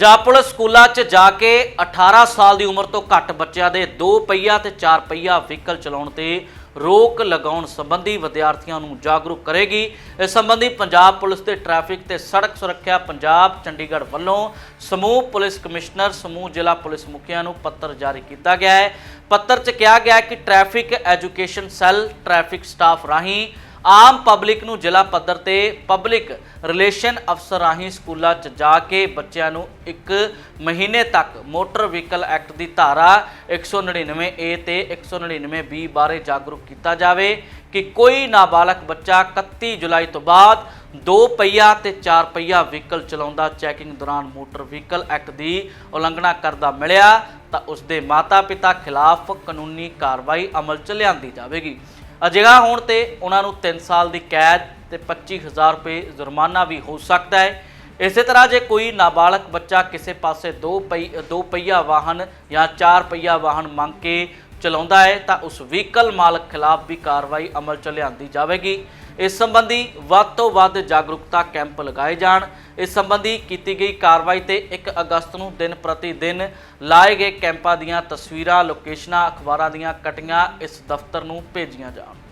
Punjab police ਸਕੂਲਾਂ 'ਚ ਜਾ ਕੇ 18 ਸਾਲ ਦੀ ਉਮਰ ਤੋਂ ਘੱਟ ਬੱਚਿਆਂ ਦੇ 2 ਪਹੀਆ ਤੇ 4 ਪਹੀਆ ਵਹੀਕਲ ਚਲਾਉਣ ਤੇ ਰੋਕ ਲਗਾਉਣ ਸੰਬੰਧੀ ਵਿਦਿਆਰਥੀਆਂ ਨੂੰ ਜਾਗਰੂਕ ਕਰੇਗੀ। ਇਸ ਸੰਬੰਧੀ ਪੰਜਾਬ ਪੁਲਿਸ ਤੇ ਟ੍ਰੈਫਿਕ ਤੇ ਸੜਕ ਸੁਰੱਖਿਆ ਪੰਜਾਬ ਚੰਡੀਗੜ੍ਹ ਵੱਲੋਂ ਸਮੂਹ ਪੁਲਿਸ ਕਮਿਸ਼ਨਰ, ਸਮੂਹ ਜ਼ਿਲ੍ਹਾ ਪੁਲਿਸ ਮੁਖੀਆਂ ਨੂੰ ਪੱਤਰ ਜਾਰੀ ਕੀਤਾ ਗਿਆ ਹੈ। ਪੱਤਰ 'ਚ ਕਿਹਾ ਗਿਆ ਹੈ ਕਿ traffic education cell, traffic staff ਰਾਹੀਂ ਆਮ ਪਬਲਿਕ ਨੂੰ ਜ਼ਿਲ੍ਹਾ ਪੱਧਰ ਤੇ ਪਬਲਿਕ ਰਿਲੇਸ਼ਨ ਅਫਸਰ ਰਾਹੀਂ ਸਕੂਲਾਂ 'ਚ ਜਾ ਕੇ ਬੱਚਿਆਂ ਨੂੰ ਇੱਕ ਮਹੀਨੇ ਤੱਕ ਮੋਟਰ ਵਹੀਕਲ ਐਕਟ ਦੀ ਧਾਰਾ 199 ਏ ਤੇ 199 ਬੀ ਬਾਰੇ ਜਾਗਰੂਕ ਕੀਤਾ ਜਾਵੇ ਕਿ ਕੋਈ ਨਾਬਾਲਗ ਬੱਚਾ 31 ਜੁਲਾਈ ਤੋਂ ਬਾਅਦ ਦੋ ਪਹੀਆ ਤੇ ਚਾਰ ਪਹੀਆ ਵਹੀਕਲ ਚਲਾਉਂਦਾ ਚੈਕਿੰਗ ਦੌਰਾਨ ਮੋਟਰ ਵਹੀਕਲ ਐਕਟ ਦੀ ਉਲੰਘਣਾ ਕਰਦਾ ਮਿਲਿਆ ਤਾਂ ਉਸ ਦੇ ਮਾਤਾ-ਪਿਤਾ ਖਿਲਾਫ ਕਾਨੂੰਨੀ ਕਾਰਵਾਈ ਅਮਲ 'ਚ ਲਿਆਂਦੀ ਜਾਵੇਗੀ। ਅਜਿਹਾ ਹੋਣ ਤੇ ਉਹਨਾਂ ਨੂੰ 3 ਸਾਲ ਦੀ ਕੈਦ ਤੇ 25000 ਰੁਪਏ ਜੁਰਮਾਨਾ ਵੀ ਹੋ ਸਕਦਾ ਹੈ। ਇਸੇ ਤਰ੍ਹਾਂ ਜੇ ਕੋਈ ਨਾਬਾਲਗ ਬੱਚਾ ਕਿਸੇ ਪਾਸੇ ਦੋ ਪਈ, ਦੋ ਪਹੀਆ ਵਾਹਨ ਜਾਂ ਚਾਰ ਪਹੀਆ ਵਾਹਨ ਮੰਗ ਕੇ ਚਲਾਉਂਦਾ ਹੈ, ਤਾਂ ਉਸ ਵਹੀਕਲ ਮਾਲਕ ਖਿਲਾਫ ਵੀ ਕਾਰਵਾਈ ਅਮਲ ਚ ਲਿਆਂਦੀ ਜਾਵੇਗੀ। ਇਸ ਸੰਬੰਧੀ ਵੱਧ ਤੋਂ ਵੱਧ ਜਾਗਰੂਕਤਾ ਕੈਂਪ ਲਗਾਏ ਜਾਣ। ਇਸ ਸੰਬੰਧੀ ਕੀਤੀ ਗਈ ਕਾਰਵਾਈ ਤੇ 1 ਅਗਸਤ ਨੂੰ ਦਿਨ ਪ੍ਰਤੀ ਦਿਨ ਲਾਏ ਗਏ ਕੈਂਪਾਂ ਦੀਆਂ ਤਸਵੀਰਾਂ, ਲੋਕੇਸ਼ਨਾਂ, ਅਖਬਾਰਾਂ ਦੀਆਂ ਕਟੀਆਂ ਇਸ ਦਫ਼ਤਰ ਨੂੰ ਭੇਜੀਆਂ ਜਾਣ।